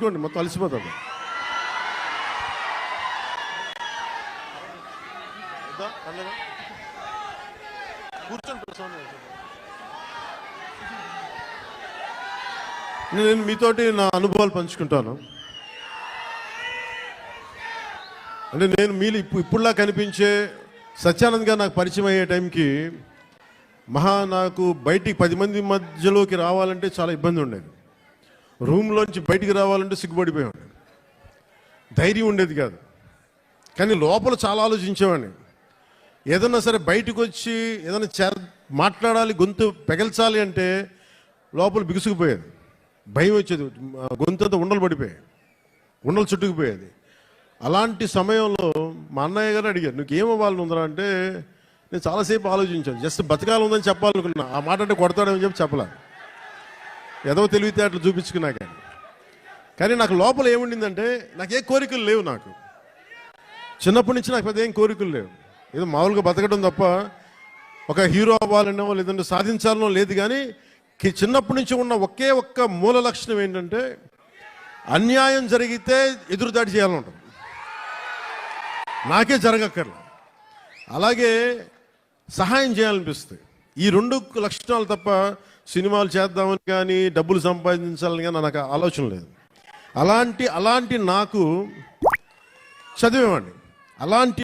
కూర్చోండి మొత్తం అలసిపోతుంది నేను మీతోటి నా అనుభవాలు పంచుకుంటాను. అంటే నేను మీరు ఇప్పుడు ఇప్పుడులా కనిపించే సత్యానంద్ గారు నాకు పరిచయం అయ్యే టైంకి మహా నాకు బయటికి పది మంది మధ్యలోకి రావాలంటే చాలా ఇబ్బంది ఉండేది. రూమ్లోంచి బయటికి రావాలంటే సిగ్గుపడిపోయాడు ధైర్యం ఉండేది కాదు. కానీ లోపల చాలా ఆలోచించేవాడిని. ఏదన్నా సరే బయటకు వచ్చి ఏదైనా చే మాట్లాడాలి గొంతు పెగల్చాలి అంటే లోపల బిగుసుకుపోయేది. భయం వచ్చేది. గొంతుతో ఉండలు పడిపోయాయి ఉండలు చుట్టుకుపోయేది. అలాంటి సమయంలో మా అన్నయ్య గారు అడిగారు నువ్వు ఏమవ్వాలని ఉందరా? అంటే నేను చాలాసేపు ఆలోచించాను. జస్ట్ బతకాలి ఉందని చెప్పాలనుకున్నా. ఆ మాట అంటే కొడతాడని చెప్పి చెప్పలేదు ఏదో తెలివితేటలు చూపించుకున్నా కానీ. కానీ నాకు లోపల ఏముండిందంటే నాకు ఏ కోరికలు లేవు నాకు. చిన్నప్పటి నుంచి నాకు పెద్ద ఏం కోరికలు లేవు. ఏదో మామూలుగా బతకడం తప్ప ఒక హీరో అవ్వాలనో లేదంటే సాధించాలనో లేదు కానీ చిన్నప్పటి నుంచి ఉన్న ఒకే ఒక్క మూల లక్షణం ఏంటంటే అన్యాయం జరిగితే ఎదురుదాడి చేయాలని ఉంటుంది. నాకే జరగక్కర్లా. అలాగే సహాయం చేయాలనిపిస్తుంది. ఈ రెండు లక్షణాలు తప్ప సినిమాలు చేద్దామని కానీ డబ్బులు సంపాదించాలని కానీ నాకు ఆలోచన లేదు. అలాంటి అలాంటి నాకు చదివేవాడిని. అలాంటి